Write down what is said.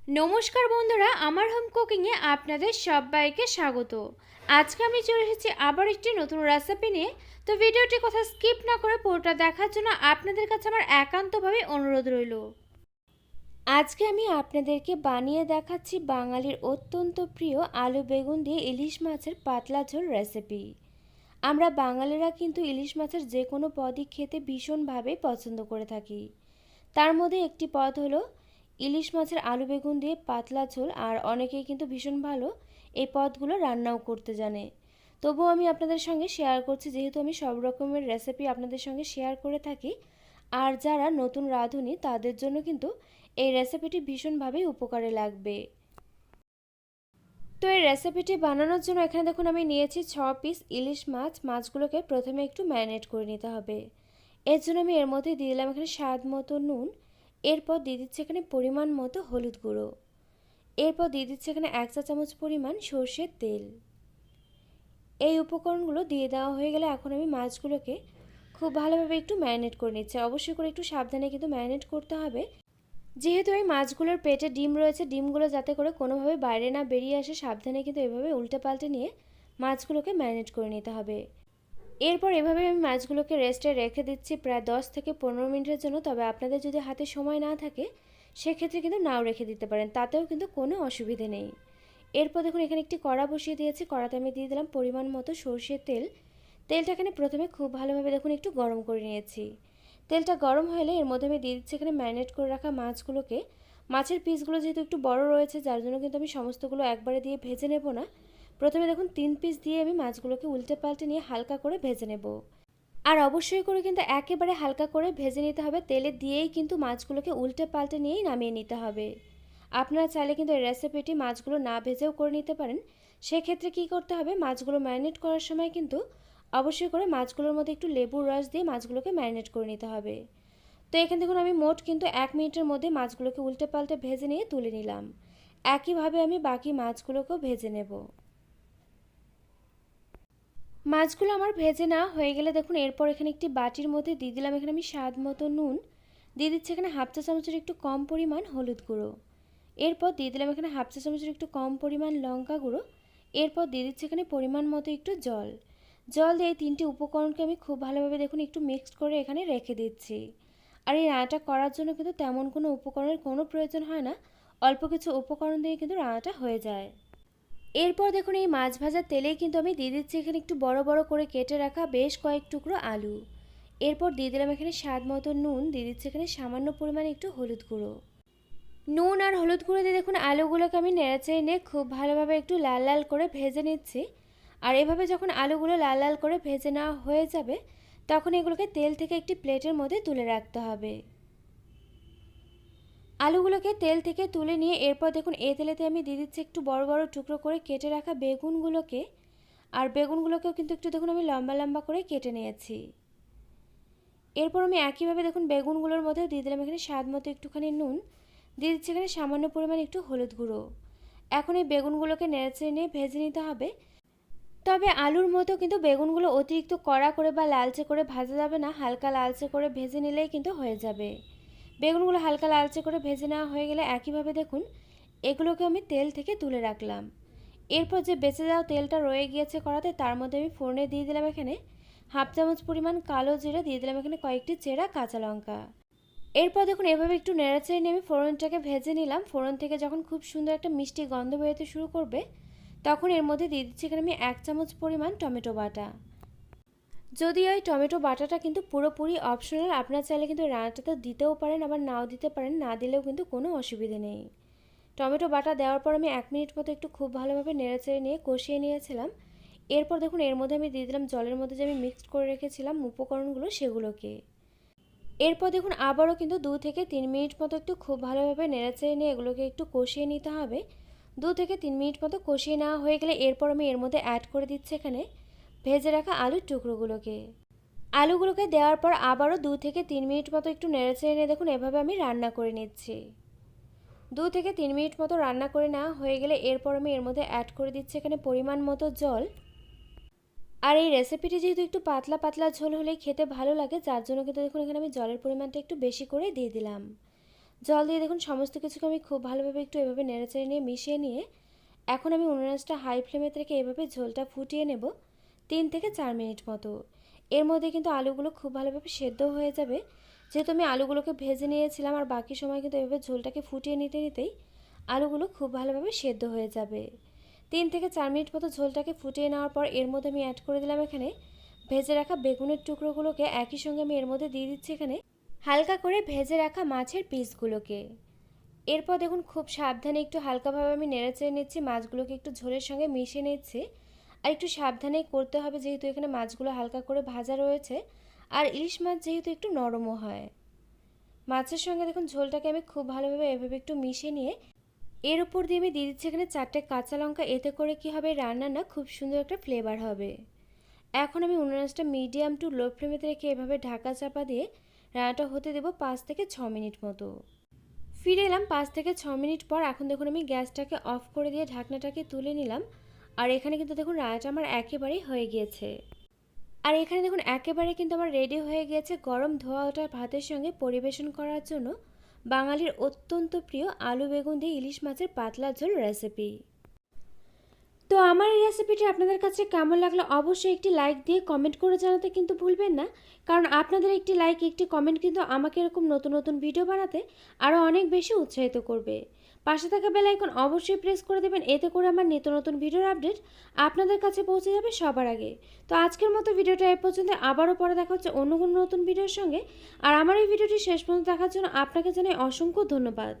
নমস্কার বন্ধুরা, আমার হোম কুকিংয়ে আপনাদের সবাইকে স্বাগত। আজকে আমি চলে এসেছি আবার একটি নতুন রেসিপি নিয়ে। তো ভিডিওটি কথা স্কিপ না করে পুরোটা দেখার জন্য আপনাদের কাছে আমার একান্তভাবে অনুরোধ রইল। আজকে আমি আপনাদেরকে বানিয়ে দেখাচ্ছি বাঙালির অত্যন্ত প্রিয় আলু বেগুন দিয়ে ইলিশ মাছের পাতলা ঝোল রেসিপি আমরা বাঙালিরা কিন্তু ইলিশ মাছের যে কোনো পদই খেতে ভীষণভাবে পছন্দ করে থাকি। তার মধ্যে একটি পদ হলো ইলিশ মাছের আলু বেগুন দিয়ে পাতলা ঝোল আর অনেকেই কিন্তু ভীষণ ভালো এই পদগুলো রান্নাও করতে জানে। তবুও আমি আপনাদের সঙ্গে শেয়ার করছি, যেহেতু আমি সব রকমের রেসিপি আপনাদের সঙ্গে শেয়ার করে থাকি, আর যারা নতুন রাঁধুনি তাদের জন্য কিন্তু এই রেসিপিটি ভীষণভাবেই উপকারে লাগবে। তো এই রেসিপিটি বানানোর জন্য এখানে দেখুন আমি নিয়েছি ছ পিস ইলিশ মাছ, মাছগুলোকে প্রথমে একটু ম্যারিনেট করে নিতে হবে। এর জন্য আমি এর মধ্যে দিয়ে দিলাম এখানে স্বাদ মতো নুন এরপর দিয়ে দিচ্ছি এখানে পরিমাণ মতো হলুদ গুঁড়ো। এরপর দিয়ে দিচ্ছি এখানে এক চা চামচ পরিমাণ সর্ষের তেল। এই উপকরণগুলো দিয়ে দেওয়া হয়ে গেলে এখন আমি মাছগুলোকে খুব ভালোভাবে একটু ম্যারিনেট করে নিচ্ছি। অবশ্যই করে একটু সাবধানে কিন্তু ম্যারিনেট করতে হবে। যেহেতু এই মাছগুলোর পেটে ডিম রয়েছে, ডিমগুলো যাতে করে কোনোভাবে বাইরে না বেরিয়ে আসে, সাবধানে কিন্তু এভাবে উল্টে পাল্টে নিয়ে মাছগুলোকে ম্যারিনেট করে নিতে হবে। এরপর এভাবে আমি মাছগুলোকে রেস্টে রেখে দিচ্ছি প্রায় দশ থেকে পনেরো মিনিটের জন্য। তবে আপনাদের যদি হাতে সময় না থাকে, সেক্ষেত্রে কিন্তু নাও রেখে দিতে পারেন, তাতেও কিন্তু কোনো অসুবিধে নেই। এরপর দেখুন, এখানে একটি কড়া বসিয়ে দিয়েছি। কড়াতে আমি দিয়ে দিলাম পরিমাণ মতো সর্ষের তেল। তেলটা এখানে প্রথমে খুব ভালোভাবে দেখুন, একটু গরম করে নিয়েছি। তেলটা গরম হলে এর মধ্যে আমি দিয়ে দিচ্ছি এখানে ম্যারিনেট করে রাখা মাছগুলোকে। মাছের পিসগুলো যেহেতু একটু বড় রয়েছে, যার জন্য কিন্তু আমি সমস্তগুলো একবারে দিয়ে ভেজে নেব না। প্রথমে দেখুন তিন পিস দিয়ে আমি মাছগুলোকে উল্টে পাল্টে নিয়ে হালকা করে ভেজে নেব। আর অবশ্যই করে কিন্তু একেবারে হালকা করে ভেজে নিতে হবে, তেলে দিয়েই কিন্তু মাছগুলোকে উল্টে পাল্টে নিয়েই নামিয়ে নিতে হবে। আপনারা চাইলে কিন্তু এই রেসিপিটি মাছগুলো না ভেজেও করে নিতে পারেন। সেক্ষেত্রে কি করতে হবে, মাছগুলো ম্যারিনেট করার সময় কিন্তু অবশ্যই করে মাছগুলোর মধ্যে একটু লেবুর রস দিয়ে মাছগুলোকে ম্যারিনেট করে নিতে হবে। তো এখানে দেখুন আমি মোট কিন্তু এক মিনিটের মধ্যে মাছগুলোকে উল্টে পাল্টে ভেজে নিয়ে তুলে নিলাম। একইভাবে আমি বাকি মাছগুলোকেও ভেজে নেব। মাছগুলো আমার ভেজে না হয়ে গেলে দেখুন, এরপর এখানে একটি বাটির মধ্যে দিয়ে দিলাম এখানে আমি স্বাদ মতো নুন। দিয়ে দিচ্ছি এখানে হাফ চা চামচের একটু কম পরিমাণ হলুদ গুঁড়ো। এরপর দিয়ে দিলাম এখানে হাফ চা চামচের একটু কম পরিমাণ লঙ্কা গুঁড়ো। এরপর দিয়ে দিচ্ছি এখানে পরিমাণ মতো একটু জল। জল দিয়ে এই তিনটি উপকরণকে আমি খুব ভালোভাবে দেখুন, একটু মিক্সড করে এখানে রেখে দিচ্ছি। আর এই রান্নাটা করার জন্য কিন্তু তেমন কোনো উপকরণের কোনো প্রয়োজন হয় না। অল্প কিছু উপকরণ দিয়ে কিন্তু রান্নাটা হয়ে যায়। এরপর দেখুন এই মাছ ভাজার তেলেই কিন্তু আমি দিয়ে দিচ্ছি এখানে একটু বড় বড় করে কেটে রাখা বেশ কয়েক টুকরো আলু। এরপর দিয়ে দিলাম এখানে স্বাদ মতো নুন, দিয়ে দিচ্ছি এখানে সামান্য পরিমাণে একটু হলুদ গুঁড়ো। নুন আর হলুদ গুঁড়ো দিয়ে দেখুন আলুগুলোকে আমি নেড়েচেড়ে নিয়ে খুব ভালোভাবে একটু লাল লাল করে ভেজে নিচ্ছি। আর এভাবে যখন আলুগুলো লাল লাল করে ভেজে নেওয়া হয়ে যাবে, তখন এগুলোকে তেল থেকে একটি প্লেটের মধ্যে তুলে রাখতে হবে। আলুগুলোকে তেল থেকে তুলে নিয়ে এরপর দেখুন এই তেলেতে আমি দিয়ে দিচ্ছি একটু বড় বড় টুকরো করে কেটে রাখা বেগুনগুলোকে। আর বেগুনগুলোকেও কিন্তু একটু দেখুন, আমি লম্বা লম্বা করে কেটে নিয়েছি। এরপর আমি একইভাবে দেখুন, বেগুনগুলোর মধ্যে দিয়ে দিলাম এখানে স্বাদ মতো একটুখানি নুন। দিয়ে দিচ্ছি এখানে সামান্য পরিমাণ একটু হলুদ গুঁড়ো। এখন এই বেগুনগুলোকে নেড়েচেড়ে নিয়ে ভেজে নিতে হবে। তবে আলুর মতো কিন্তু বেগুনগুলো অতিরিক্ত কড়া করে বা লালচে করে ভাজা যাবে না, হালকা লালচে করে ভেজে নিলেই কিন্তু হয়ে যাবে। বেগুনগুলো হালকা লালচে করে ভেজে নেওয়া হয়ে গেলে একইভাবে দেখুন, এগুলোকে আমি তেল থেকে তুলে রাখলাম। এরপর যে বেঁচে যাওয়া তেলটা রয়ে গিয়েছে কড়াতে, তার মধ্যে আমি ফোড়নে দিয়ে দিলাম এখানে হাফ চামচ পরিমাণ কালো জিরে, দিয়ে দিলাম এখানে কয়েকটি চেরা কাঁচা লঙ্কা। এরপর দেখুন, এভাবে একটু নেড়াচেড়ে নিয়ে আমি ফোড়নটাকে ভেজে নিলাম। ফোড়ন থেকে যখন খুব সুন্দর একটা মিষ্টি গন্ধ বেরোতে শুরু করবে, তখন এর মধ্যে দিয়ে দিচ্ছি এখানে আমি এক চামচ পরিমাণ টমেটো বাটা। যদিও এই টমেটো বাটাটা কিন্তু পুরোপুরি অপশনাল আপনার চাইলে কিন্তু রান্নাটাতে দিতেও পারেন, আবার নাও দিতে পারেন, না দিলেও কিন্তু কোনো অসুবিধে নেই। টমেটো বাটা দেওয়ার পর আমি এক মিনিট মতো একটু খুব ভালোভাবে নেড়েচেড়ে নিয়ে কষিয়ে নিয়েছিলাম। এরপর দেখুন, এর মধ্যে আমি দিয়ে দিলাম জলের মধ্যে যে আমি মিক্সড করে রেখেছিলাম উপকরণগুলো সেগুলোকে। এরপর দেখুন, আবারও কিন্তু দু থেকে তিন মিনিট মতো একটু খুব ভালোভাবে নেড়েচেড়ে নিয়ে এগুলোকে একটু কষিয়ে নিতে হবে। দু থেকে তিন মিনিট মতো কষিয়ে নেওয়া হয়ে গেলে এরপর আমি এর মধ্যে অ্যাড করে দিচ্ছি এখানে ভেজে রাখা আলুর টুকরোগুলোকে। আলুগুলোকে দেওয়ার পর আবারও দু থেকে তিন মিনিট মতো একটু নেড়েচেড়ে নিয়ে দেখুন, এভাবে আমি রান্না করে নিচ্ছি। দু থেকে তিন মিনিট মতো রান্না করে নেওয়া হয়ে গেলে এরপর আমি এর মধ্যে অ্যাড করে দিচ্ছি এখানে পরিমাণ মতো জল। আর এই রেসিপিটি যেহেতু একটু পাতলা পাতলা ঝোল হলেই খেতে ভালো লাগে, যার জন্য কিন্তু দেখুন, এখানে আমি জলের পরিমাণটা একটু বেশি করে দিয়ে দিলাম। জল দিয়ে দেখুন, সমস্ত কিছুকে আমি খুব ভালোভাবে একটু এভাবে নেড়েচেড়ে নিয়ে মিশিয়ে নিয়ে এখন আমি উনুনাসটা হাই ফ্লেমে থেকে এভাবে ঝোলটা ফুটিয়ে নেব। তিন থেকে চার মিনিট মতো। এর মধ্যে কিন্তু আলুগুলো খুব ভালোভাবে সেদ্ধ হয়ে যাবে। যেহেতু আমি আলুগুলোকে ভেজে নিয়েছিলাম আর বাকি সময় কিন্তু এভাবে ঝোলটাকে ফুটিয়ে নিতে নিতেই আলুগুলো খুব ভালোভাবে সেদ্ধ হয়ে যাবে। তিন থেকে চার মিনিট মতো ঝোলটাকে ফুটিয়ে নেওয়ার পর এর মধ্যে আমি অ্যাড করে দিলাম এখানে ভেজে রাখা বেগুনের টুকরোগুলোকে। একই সঙ্গে আমি এর মধ্যে দিয়ে দিচ্ছি এখানে হালকা করে ভেজে রাখা মাছের পিসগুলোকে। এরপর দেখুন খুব সাবধানে একটু হালকাভাবে আমি নেড়ে চেড়ে নিচ্ছি। মাছগুলোকে একটু ঝোলের সঙ্গে মিশিয়ে নিচ্ছি। আর একটু সাবধানেই করতে হবে যেহেতু এখানে মাছগুলো হালকা করে ভাজা রয়েছে। আর ইলিশ মাছ যেহেতু একটু নরমও হয়। মাছের সঙ্গে দেখুন ঝোলটাকে আমি খুব ভালোভাবে এভাবে একটু মিশিয়ে নিয়ে এর উপর দিয়ে আমি দিয়ে দিচ্ছি এখানে চারটে কাঁচা লঙ্কা। এতে করে কি হবে? রান্না না খুব সুন্দর একটা ফ্লেভার হবে। এখন আমি উনুনাসটা মিডিয়াম টু লো ফ্লেমেতে রেখে এভাবে ঢাকা চাপা দিয়ে রান্নাটা হতে দেবো পাঁচ থেকে ছ মিনিট মতো। ফিরে এলাম পাঁচ থেকে ছ মিনিট পর। এখন দেখুন আমি গ্যাসটাকে অফ করে দিয়ে ঢাকনাটাকে তুলে নিলাম। আর এখানে কিন্তু দেখুন রান্নাটা আমার একেবারেই হয়ে গিয়েছে। আর এখানে দেখুন একেবারে কিন্তু আমার রেডি হয়ে গিয়েছে গরম ধোয়া ওঠা ভাতের সঙ্গে পরিবেশন করার জন্য বাঙালির অত্যন্ত প্রিয় আলু বেগুন দিয়ে ইলিশ মাছের পাতলা ঝোল রেসিপি তো আমার এই রেসিপিটি আপনাদের কাছে কেমন লাগল অবশ্যই একটি লাইক দিয়ে কমেন্ট করে জানাতে কিন্তু ভুলবেন না। কারণ আপনাদের একটি লাইক একটি কমেন্ট কিন্তু আমাকে এরকম নতুন নতুন ভিডিও বানাতে আরও অনেক বেশি উৎসাহিত করবে। পাশে থাকা বেল আইকন অবশ্যই প্রেস করে দেবেন, এতে করে আমার নিত্য নতুন ভিডিওর আপডেট আপনাদের কাছে পৌঁছে যাবে সবার আগে। তো আজকের মতো ভিডিওটা এ পর্যন্ত, আবারও পরে দেখা হচ্ছে অন্য কোনো নতুন ভিডিওর সঙ্গে। আর আমার এই ভিডিওটি শেষ পর্যন্ত দেখার জন্য আপনাকে জানাই অসংখ্য ধন্যবাদ।